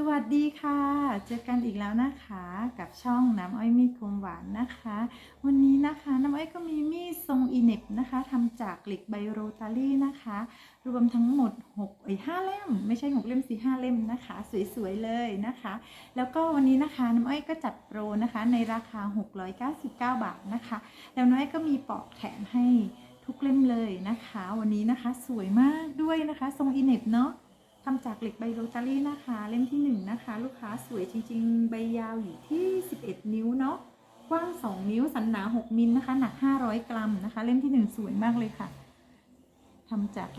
สวัสดีค่ะ เจอกันอีกแล้วนะคะกับช่องน้ำอ้อยมีดคมหวานนะคะ วันนี้นะคะน้ำอ้อยก็มีมีดทรงอีเน็บนะคะทำจากเหล็กไบโรตารี่นะคะ รวมทั้งหมด6ไอ้5เล่ม ไม่ใช่6เล่มสี่5เล่มนะคะ สวยๆเลยนะคะ แล้วก็วันนี้นะคะน้ำอ้อยก็จัดโปรนะคะในราคา 699 บาทนะคะ แล้วน้ำอ้อยก็มีปลอกแถมให้ทุกเล่มเลยนะคะ วันนี้นะคะสวยมากด้วยนะคะ ทรงอีเน็บเนาะ ทำจากเหล็กไบโรตารี่นะคะ เล่มที่1นะคะ ลูกค้าสวยจริง ๆ ใบยาวอยู่ที่ 11 นิ้วเนาะกว้าง 2 นิ้วสันหนา 6มิลนะคะ หนัก 500 กรัมนะคะ เล่มที่ 1 สวยมากเลยค่ะทำจาก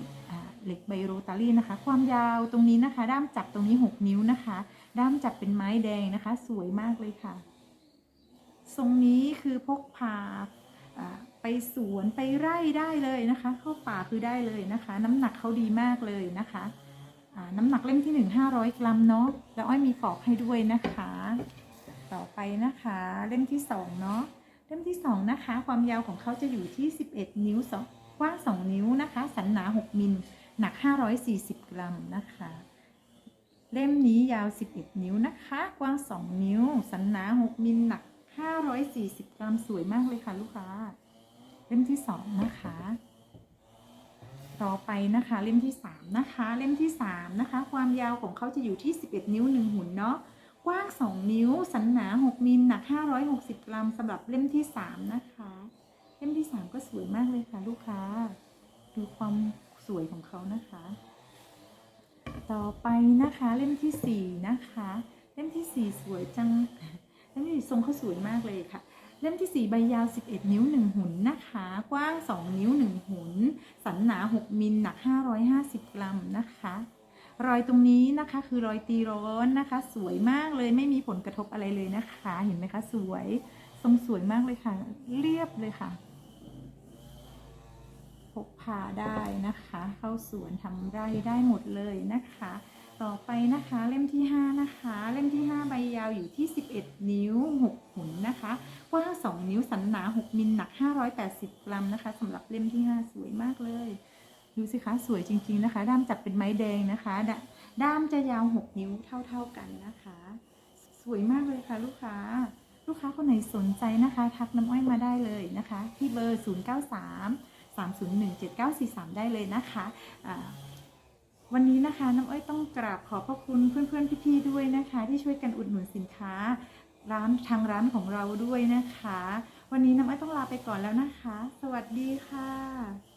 เหล็กไบโรตารี่นะคะ ความยาวตรงนี้นะคะ ด้ามจับตรงนี้ 6 นิ้วนะคะ ด้ามจับเป็นไม้แดงนะคะ สวยมากเลยค่ะ ทรงนี้คือพกพาไปสวนไปไร่ได้เลยนะคะ เข้าป่าคือได้เลยนะคะ น้ำหนักเขาดีมากเลยนะคะ น้ำหนักเล่มที่1 500กรัมเนาะแล้วอ้อยมีปอกให้ด้วยนะคะ ต่อไปนะคะ เล่มที่2เนาะเล่มที่2นะคะ ความยาวของเขาจะอยู่ที่11นิ้วสองกว้าง2นิ้วนะคะ สันหนา6มิลหนัก540กรัมนะคะเล่มนี้ยาว 11 นิ้วนะคะ กว้าง 2 นิ้ว สันหนา 6 มิลหนัก 540 กรัม สวยมากเลยค่ะ ลูกค้า เล่มที่ 2 นะคะ ต่อไปนะคะ เล่มที่ 3 นะคะ เล่มที่ 3 นะคะ ความยาวของเขาจะอยู่ที่ 11 นิ้ว 1 หุ่นเนาะกว้าง 2 นิ้ว สันหนา 6 มิลหนัก 560 กรัมสำหรับเล่มที่ 3 นะคะ เล่มที่ 3 ก็สวยมากเลยค่ะลูกค้า ดูความสวยของเขานะคะ ต่อไปนะคะเล่มทีสี่4 นะคะ เล่มทีสี่ 4 สวยจังเล่มที่ทรงเขาสวยมากเลยค่ะ เล่มที่ 4 ใบยาว 11 นิ้ว 1 หุ่นนะคะ กว้าง 2 นิ้ว 1 หุ่น สันหนา 6 มิลหนัก 550 กรัมนะคะ รอยตรงนี้นะคะคือรอยตีร้อนนะคะ สวยมากเลยไม่มีผลกระทบอะไรเลยนะคะ เห็นไหมคะสวย ทรงสวยมากเลยค่ะ เรียบเลยค่ะพกพาได้นะคะ เข้าสวนทำไร่ได้หมดเลยนะคะ ต่อไปนะคะเล่มที่ 5 นะคะ เล่มที่ 5 ใบยาวอยู่ที่ 11 นิ้ว 6 หุ่นนะคะกว้าง2 นิ้วสันหนา 6 มิลหนัก 580 กรัมนะคะสำหรับเล่มที่ 5 สวยมากเลย ดูสิคะสวยจริง ๆนะคะ ด้ามจับเป็นไม้แดงนะคะ ด้ามจะยาว 6 นิ้วเท่า ๆกันนะคะ สวยมากเลยค่ะลูกค้า ลูกค้าคนไหนสนใจนะคะ ทักน้ำอ้อยมาได้เลยนะคะ ที่เบอร์ 093 301 7943 ได้เลยนะคะอ่า วันนี้นะคะน้ำอ้อยต้องกราบขอบพระคุณเพื่อนๆพี่ๆด้วยนะคะ ที่ช่วยกันอุดหนุนสินค้า ร้านทางร้านของเราด้วยนะคะ วันนี้น้ำอ้อยต้องลาไปก่อนแล้วนะคะ สวัสดีค่ะ